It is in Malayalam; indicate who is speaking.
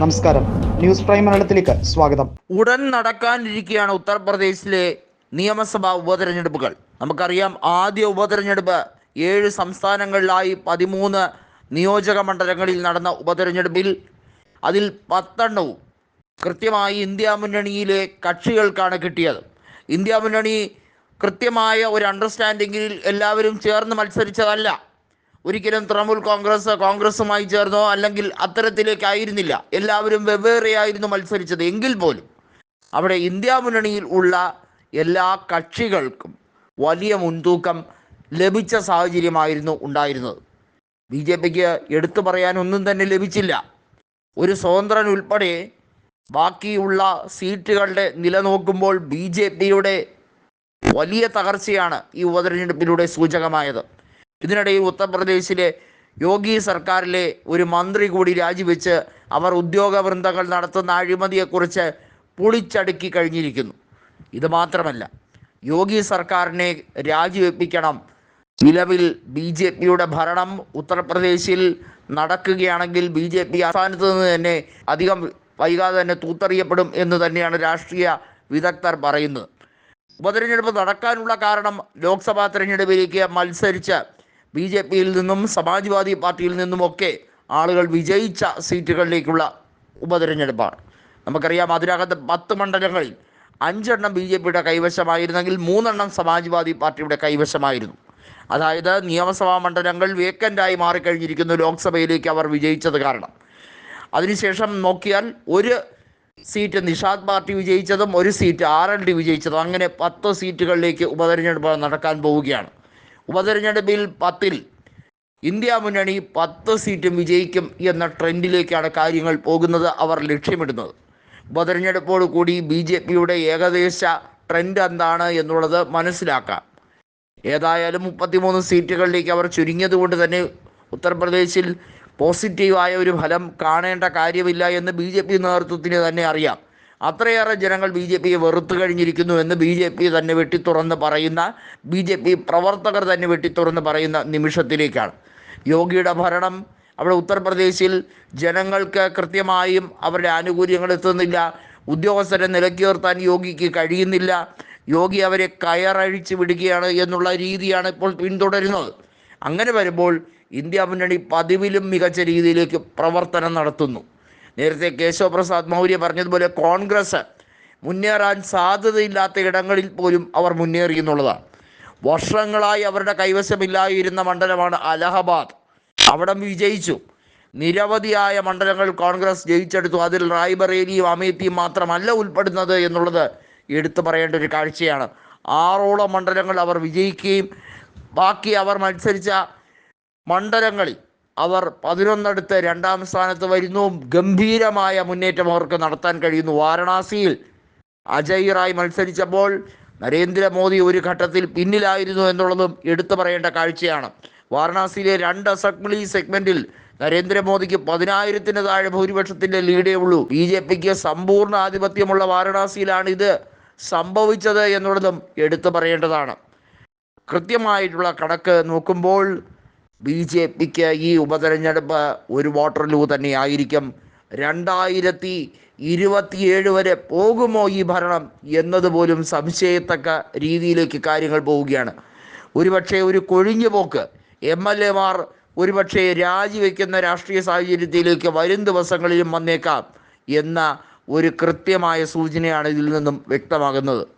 Speaker 1: നമസ്കാരം. ന്യൂസ് പ്രൈം മലയാളത്തിലേക്ക് സ്വാഗതം.
Speaker 2: ഉടൻ നടക്കാനിരിക്കുകയാണ് ഉത്തർപ്രദേശിലെ നിയമസഭാ ഉപതെരഞ്ഞെടുപ്പുകൾ. നമുക്കറിയാം ആദ്യ ഉപതെരഞ്ഞെടുപ്പ് ഏഴ് സംസ്ഥാനങ്ങളിലായി പതിമൂന്ന് നിയോജക മണ്ഡലങ്ങളിൽ നടന്ന ഉപതെരഞ്ഞെടുപ്പിൽ അതിൽ പത്തെണ്ണവും കൃത്യമായി ഇന്ത്യ മുന്നണിയിലെ കക്ഷികൾക്കാണ് കിട്ടിയത്. ഇന്ത്യ മുന്നണി കൃത്യമായ ഒരു അണ്ടർസ്റ്റാൻഡിങ്ങിൽ എല്ലാവരും ചേർന്ന് മത്സരിച്ചതല്ല. ഒരിക്കലും തൃണമൂൽ കോൺഗ്രസ് കോൺഗ്രസുമായി ചേർന്നോ അല്ലെങ്കിൽ അത്തരത്തിലേക്കായിരുന്നില്ല. എല്ലാവരും വെവ്വേറെയായിരുന്നു മത്സരിച്ചത്. എങ്കിൽ പോലും അവിടെ ഇന്ത്യ മുന്നണിയിൽ ഉള്ള എല്ലാ കക്ഷികൾക്കും വലിയ മുൻതൂക്കം ലഭിച്ച സാഹചര്യമായിരുന്നു ഉണ്ടായിരുന്നത്. ബി ജെ പിക്ക് എടുത്തു പറയാനൊന്നും തന്നെ ലഭിച്ചില്ല. ഒരു സ്വതന്ത്രൻ ഉൾപ്പെടെ ബാക്കിയുള്ള സീറ്റുകളുടെ നില നോക്കുമ്പോൾ ബി ജെ പിയുടെ വലിയ തകർച്ചയാണ് ഈ ഉപതെരഞ്ഞെടുപ്പിലൂടെ സൂചകമായത്. ഇതിനിടയിൽ ഉത്തർപ്രദേശിലെ യോഗി സർക്കാരിലെ ഒരു മന്ത്രി കൂടി രാജിവെച്ച് അവർ ഉദ്യോഗ വൃന്ദങ്ങൾ നടത്തുന്ന അഴിമതിയെക്കുറിച്ച് പൊളിച്ചടുക്കി കഴിഞ്ഞിരിക്കുന്നു. ഇത് മാത്രമല്ല യോഗി സർക്കാരിനെ രാജിവെപ്പിക്കണം. നിലവിൽ ബി ജെ പിയുടെ ഭരണം ഉത്തർപ്രദേശിൽ നടക്കുകയാണെങ്കിൽ ബി ജെ പി ആസ്ഥാനത്ത് നിന്ന് തന്നെ അധികം വൈകാതെ തന്നെ തൂത്തറിയപ്പെടും എന്ന് തന്നെയാണ് രാഷ്ട്രീയ വിദഗ്ധർ പറയുന്നത്. ഉപതെരഞ്ഞെടുപ്പ് നടക്കാനുള്ള കാരണം ലോക്സഭാ തെരഞ്ഞെടുപ്പിലേക്ക് മത്സരിച്ച് ബി ജെ പിയിൽ നിന്നും സമാജ്വാദി പാർട്ടിയിൽ നിന്നുമൊക്കെ ആളുകൾ വിജയിച്ച സീറ്റുകളിലേക്കുള്ള ഉപതെരഞ്ഞെടുപ്പാണ്. നമുക്കറിയാം അതിനകത്ത് പത്ത് മണ്ഡലങ്ങളിൽ അഞ്ചെണ്ണം ബി ജെ പിയുടെ കൈവശമായിരുന്നെങ്കിൽ മൂന്നെണ്ണം സമാജ്വാദി പാർട്ടിയുടെ കൈവശമായിരുന്നു. അതായത് നിയമസഭാ മണ്ഡലങ്ങൾ വേക്കന്റായി മാറിക്കഴിഞ്ഞിരിക്കുന്നു ലോക്സഭയിലേക്ക് അവർ വിജയിച്ചത് കാരണം. അതിനുശേഷം നോക്കിയാൽ ഒരു സീറ്റ് നിഷാദ് പാർട്ടി വിജയിച്ചതും ഒരു സീറ്റ് ആർ എൽ ഡി വിജയിച്ചതും. അങ്ങനെ പത്ത് സീറ്റുകളിലേക്ക് ഉപതെരഞ്ഞെടുപ്പ് നടക്കാൻ പോവുകയാണ്. ഉപതെരഞ്ഞെടുപ്പിൽ പത്തിൽ ഇന്ത്യ മുന്നണി പത്ത് സീറ്റും വിജയിക്കും എന്ന ട്രെൻഡിലേക്കാണ് കാര്യങ്ങൾ പോകുന്നത് അവർ ലക്ഷ്യമിടുന്നത്. ഉപതെരഞ്ഞെടുപ്പോട് കൂടി ബി ജെ പിയുടെ ഏകദേശ ട്രെൻഡ് എന്താണ് എന്നുള്ളത് മനസ്സിലാക്കാം. ഏതായാലും മുപ്പത്തിമൂന്ന് സീറ്റുകളിലേക്ക് അവർ ചുരുങ്ങിയതുകൊണ്ട് തന്നെ ഉത്തർപ്രദേശിൽ പോസിറ്റീവായ ഒരു ഫലം കാണേണ്ട കാര്യമില്ല എന്ന് ബി നേതൃത്വത്തിന് തന്നെ അറിയാം. അത്രയേറെ ജനങ്ങൾ ബി ജെ പിയെ വെറുത്തു കഴിഞ്ഞിരിക്കുന്നു എന്ന് ബി ജെ പി തന്നെ വെട്ടിത്തുറന്ന് പറയുന്ന ബി ജെ പി പ്രവർത്തകർ തന്നെ വെട്ടിത്തുറന്ന് പറയുന്ന നിമിഷത്തിലേക്കാണ്. യോഗിയുടെ ഭരണം അവിടെ ഉത്തർപ്രദേശിൽ ജനങ്ങൾക്ക് കൃത്യമായും അവരുടെ ആനുകൂല്യങ്ങൾ എത്തുന്നില്ല. ഉദ്യോഗസ്ഥരെ നിലക്കുയർത്താൻ യോഗിക്ക് കഴിയുന്നില്ല. യോഗി അവരെ കയറഴിച്ച് വിടുകയാണ് എന്നുള്ള രീതിയാണ് ഇപ്പോൾ പിന്തുടരുന്നത്. അങ്ങനെ വരുമ്പോൾ ഇന്ത്യ മുന്നണി പതിവിലും മികച്ച രീതിയിലേക്ക് പ്രവർത്തനം നടത്തുന്നു. നേരത്തെ കേശവ പ്രസാദ് മൗര്യ പറഞ്ഞതുപോലെ കോൺഗ്രസ് മുന്നേറാൻ സാധ്യതയില്ലാത്ത ഇടങ്ങളിൽ പോലും അവർ മുന്നേറി എന്നുള്ളതാണ്. വർഷങ്ങളായി അവരുടെ കൈവശമില്ലായിരുന്ന മണ്ഡലമാണ് അലഹബാദ്. അവിടെ വിജയിച്ചു. നിരവധിയായ മണ്ഡലങ്ങൾ കോൺഗ്രസ് ജയിച്ചെടുത്തു. അതിൽ റായ്ബറേലിയും അമേത്തിയും മാത്രമല്ല ഉൾപ്പെടുന്നത് എന്നുള്ളത് എടുത്തു പറയേണ്ട ഒരു കാഴ്ചയാണ്. ആറോളം മണ്ഡലങ്ങൾ അവർ വിജയിക്കുകയും ബാക്കി അവർ മത്സരിച്ച മണ്ഡലങ്ങളിൽ അവർ പതിനൊന്നടുത്ത് രണ്ടാം സ്ഥാനത്ത് വരുന്നു. ഗംഭീരമായ മുന്നേറ്റം അവർക്ക് നടത്താൻ കഴിയുന്നു. വാരണാസിയിൽ അജയ് റായ് മത്സരിച്ചപ്പോൾ നരേന്ദ്രമോദി ഒരു ഘട്ടത്തിൽ പിന്നിലായിരുന്നു എന്നുള്ളതും എടുത്തു പറയേണ്ട കാഴ്ചയാണ്. വാരണാസിയിലെ രണ്ട് അസംബ്ലി സെഗ്മെന്റിൽ നരേന്ദ്രമോദിക്ക് പതിനായിരത്തിന് താഴെ ഭൂരിപക്ഷത്തിന്റെ ലീഡേ ഉള്ളൂ. ബി ജെ പിക്ക് സമ്പൂർണ ആധിപത്യമുള്ള വാരണാസിയിലാണ് ഇത് സംഭവിച്ചത് എന്നുള്ളതും എടുത്തു പറയേണ്ടതാണ്. കൃത്യമായിട്ടുള്ള കണക്ക് നോക്കുമ്പോൾ ബി ജെ പിക്ക് ഈ ഉപതെരഞ്ഞെടുപ്പ് ഒരു വോട്ടർലൂ തന്നെയായിരിക്കും. രണ്ടായിരത്തി ഇരുപത്തിയേഴ് വരെ പോകുമോ ഈ ഭരണം എന്നതുപോലും സംശയത്തക്ക രീതിയിലേക്ക് കാര്യങ്ങൾ പോവുകയാണ്. ഒരുപക്ഷെ ഒരു കൊഴിഞ്ഞു പോക്ക് എം എൽ എമാർ ഒരുപക്ഷെ രാജിവെക്കുന്ന രാഷ്ട്രീയ സാഹചര്യത്തിലേക്ക് വരും ദിവസങ്ങളിലും വന്നേക്കാം എന്ന ഒരു കൃത്യമായ സൂചനയാണ് ഇതിൽ നിന്നും വ്യക്തമാകുന്നത്.